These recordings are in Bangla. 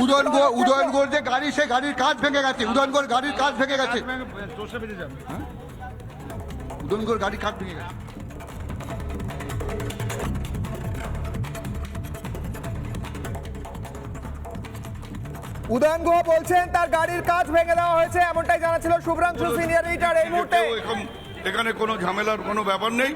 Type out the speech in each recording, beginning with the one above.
উদয়নগর উদয়নগর যে গাড়ি সে গাড়ির কাজ ভেঙে গেছে। উদয়নগর গাড়ির কাজ ভেঙে গেছে। উদয়নগর গাড়ির কাজ ভেঙে গেছে। উদয়ন গুহ বলছেন তার গাড়ির কাজ ভেঙে দেওয়া হয়েছে এমনটাই জানাচ্ছিল শুভ্রাংশু সিনিয়র এডিটর এই মুহূর্তে। এরকম- এখানে কোনো ঝামেলার কোনো ব্যাপার নেই।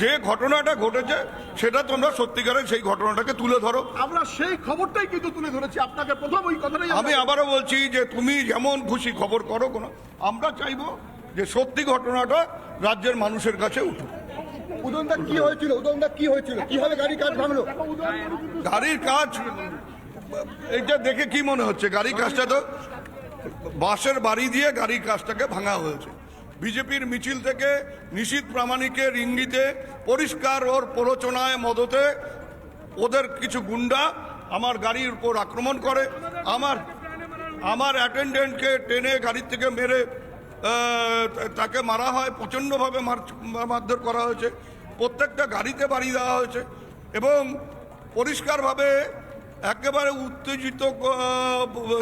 যে ঘটনাটা ঘটেছে সেটা তোমরা সত্যিকারের সেই ঘটনাটাকে তুলে ধরো। আমরা সেই খবরটাই কিন্তু তুলে ধরেছি। আপনাকে প্রথম ওই কথাটাই আমি আবারও বলছি যে তুমি যেমন খুশি খবর করো কোনো আমরা চাইব যে সত্যি ঘটনাটা রাজ্যের মানুষের কাছে উঠুক। উদয়নদা কি হয়েছিল? উদয়নদা কি হয়েছিল? কীভাবে গাড়ির কাজ ভাঙলো? গাড়ির কাজ এটা দেখে কি মনে হচ্ছে? গাড়ির কাজটা তো বাঁশের বাড়ি দিয়ে গাড়ির কাজটাকে ভাঙা হয়েছে। বিজেপির মিছিল থেকে নিশীত প্রামাণিকের ইঙ্গিতে পরিষ্কার ওর প্ররোচনায় মদতে ওদের কিছু গুন্ডা আমার গাড়ির উপর আক্রমণ করে, আমার আমার অ্যাটেন্ডেন্টকে টেনে গাড়ির থেকে মেরে তাকে মারা হয়, প্রচণ্ডভাবে মার- মারধর করা হয়েছে, প্রত্যেকটা গাড়িতে বাড়ি দেওয়া হয়েছে এবং পরিষ্কারভাবে একেবারে উত্তেজিত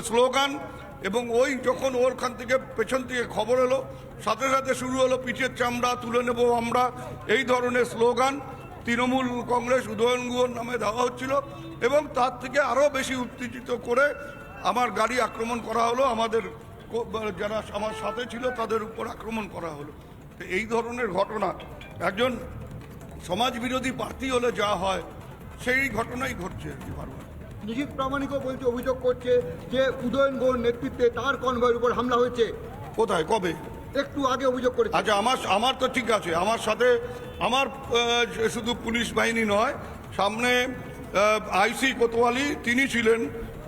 স্লোগান এবং ওই যখন ওরখান থেকে পেছন থেকে খবর এলো, সাথে সাথে শুরু হলো পিঠের চামড়া, তুলে নেব আমরা। এই ধরনের স্লোগান তৃণমূল কংগ্রেস উদয়ন গুহর নামে দেওয়া হচ্ছিল এবং তার থেকে আরও বেশি উত্তেজিত করে আমার গাড়ি আক্রমণ করা হলো। আমাদের যারা আমার সাথে ছিল তাদের উপর আক্রমণ করা হলো। এই ধরনের ঘটনা, একজন সমাজ বিরোধী প্রার্থী হলে যা হয়, সেই ঘটনাই ঘটছে বারবার নিশীত প্রামাণিকও বলছে অভিযোগ করছে যে উদয়ন গৌর নেতৃত্বে তার কনভয়ের উপর হামলা হয়েছে। কোথায়? কবে? একটু আগে অভিযোগ করেছে। আচ্ছা আমার আমার তো ঠিক আছে। আমার সাথে আমার শুধু পুলিশ বাহিনী নয় সামনে আইসি কোতোয়ালি তিনি ছিলেন।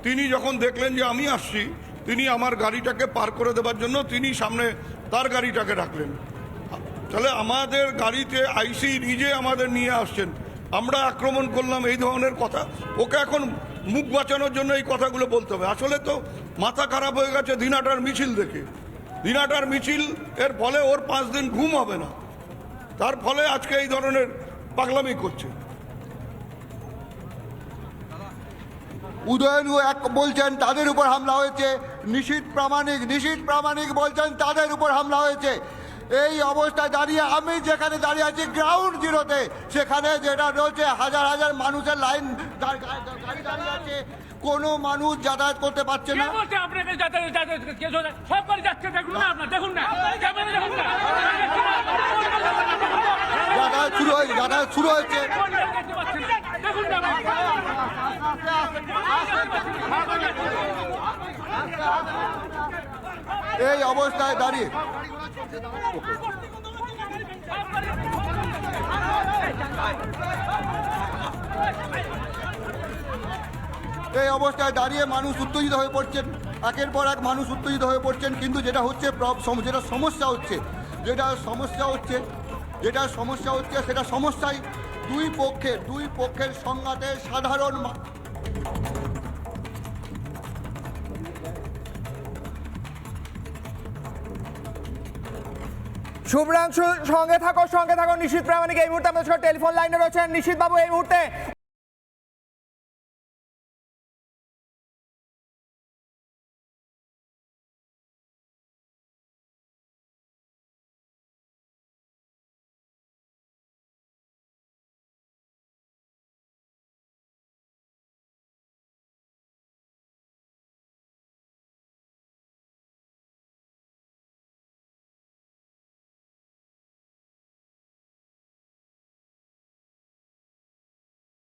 তিনি যখন দেখলেন যে আমি আসছি তিনি আমার গাড়িটাকে পার করে দেওয়ার জন্য তিনি সামনে তার গাড়িটাকে রাখলেন। তাহলে আমাদের গাড়িতে আইসি নিজে আমাদের নিয়ে আসছেন। আমরা আক্রমণ করলাম এই ধরনের কথা। ওকে এখন মুখ বাঁচানোর জন্য এই কথাগুলো বলতে হবে। আসলে তো মাথা খারাপ হয়ে গেছে দিনাটার মিছিল দেখে। দিনাটার মিছিল, এর ফলে ওর পাঁচ দিন ঘুম হবে না। তার ফলে আজকে এই ধরনের পাগলামি করছে। উদয়ন এক বলছেন, তাদের উপর হামলা হয়েছে। নিশীত প্রামাণিক নিশীত প্রামাণিক বলছেন, তাদের উপর হামলা হয়েছে। এই অবস্থায় দাঁড়িয়ে আমি যেখানে দাঁড়িয়ে আছি গ্রাউন্ড জিরোতে সেখানে যেটা রয়েছে হাজার হাজার মানুষের লাইন গাড়ি দাঁড়িয়ে আছে। কোনো মানুষ যাতায়াত করতে পারছে না। আপনাকে যাতে যাতে কেস যায়? সব করে যাচ্ছে দেখুন না আপনার দেখুন যাতায়াত শুরু হয়েছে যাতায়াত শুরু হয়েছে। না এই অবস্থায় দাঁড়িয়ে এই অবস্থায় দাঁড়িয়ে মানুষ উত্তেজিত হয়ে পড়ছেন। একের পর এক মানুষ উত্তেজিত হয়ে পড়ছেন, কিন্তু যেটা হচ্ছে যেটা সমস্যা হচ্ছে, যেটা সমস্যা হচ্ছে, যেটা সমস্যা হচ্ছে সেটা সমস্যাই। দুই পক্ষের দুই পক্ষের সংঘাতে সাধারণ শুভ্রাংশু সঙ্গে থাকো সঙ্গে থাকো। নিশীত প্রামাণিক এই মুহূর্তে আমাদের সঙ্গে টেলিফোন লাইনে রয়েছেন। নিশীত বাবু এই মুহূর্তে